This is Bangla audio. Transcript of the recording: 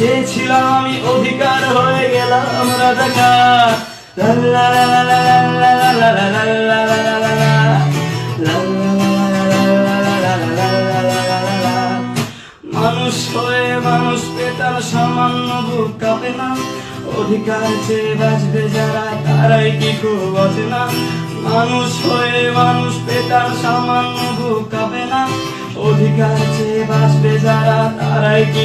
চেয়েছিলাম, আমি অধিকার হয়ে গেলাম রাজাকার। লা লা লা লা লা লা লা লা। মানুষ হয়ে মানুষ পেতার সামান্য বুক কাঁপে না। অধিকার চেয়ে বাঁচবে যারা, তারাই কি খুব না মানুষ হয়ে মানুষ পেতার সামান্য বুক কাঁপে না। অধিকার চেয়ে বাঁচবে যারা, তারাই কি